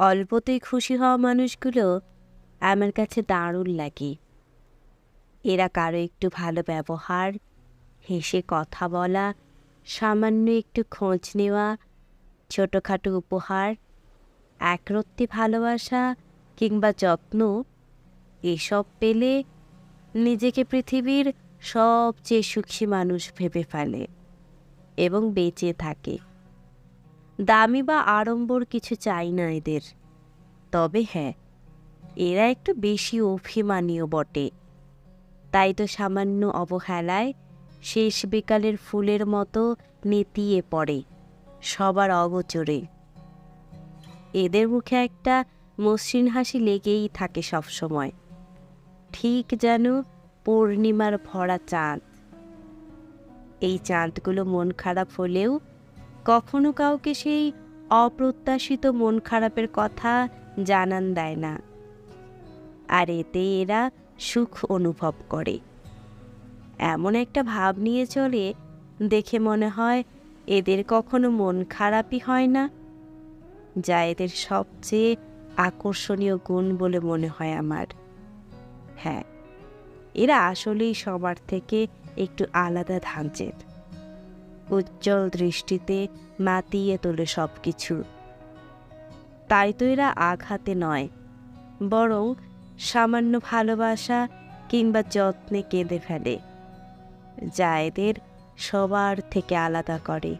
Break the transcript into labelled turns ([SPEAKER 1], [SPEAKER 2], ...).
[SPEAKER 1] অল্পতেই খুশি হওয়া মানুষগুলো আমার কাছে দারুণ লাগে। এরা কারও একটু ভালো ব্যবহার, হেসে কথা বলা, সামান্য একটু খোঁজ নেওয়া, ছোটোখাটো উপহার, একরত্তি ভালোবাসা কিংবা যত্ন, এসব পেলে নিজেকে পৃথিবীর সবচেয়ে সুখী মানুষ ভেবে ফেলে এবং বেঁচে থাকে। দামি বা আড়ম্বর কিছু চাই না এদের। তবে হ্যাঁ এরা একটু বেশি অভিমানীয় বটে। তাই তো সামান্য অবহেলায় শেষ বিকালের ফুলের মতো নেতিয়ে পড়ে সবার অগোচরে। এদের মুখে একটা মসৃণ হাসি লেগেই থাকে সবসময়। ঠিক যেন পূর্ণিমার ভরা চাঁদ। এই চাঁদগুলো মন খারাপ হলেও কখনো কাউকে সেই অপ্রত্যাশিত মন খারাপের কথা জানান দেয় না। আর এতে এরা সুখ অনুভব করে। এমন একটা ভাব নিয়ে চলে, দেখে মনে হয় এদের কখনো মন খারাপই হয় না। যা এদের সবচেয়ে আকর্ষণীয় গুণ বলে মনে হয় আমার। হ্যাঁ এরা আসলেই সবার থেকে একটু আলাদা ধাঁচের। উজ্জ্বল দৃষ্টিতে মাতিয়ে তোলে সব কিছু তাই তো এরা আঘাতে নয়। বরং সামান্য ভালোবাসা কিংবা যত্নে কেঁদে ফেলে। যা এদের সবার থেকে আলাদা করে।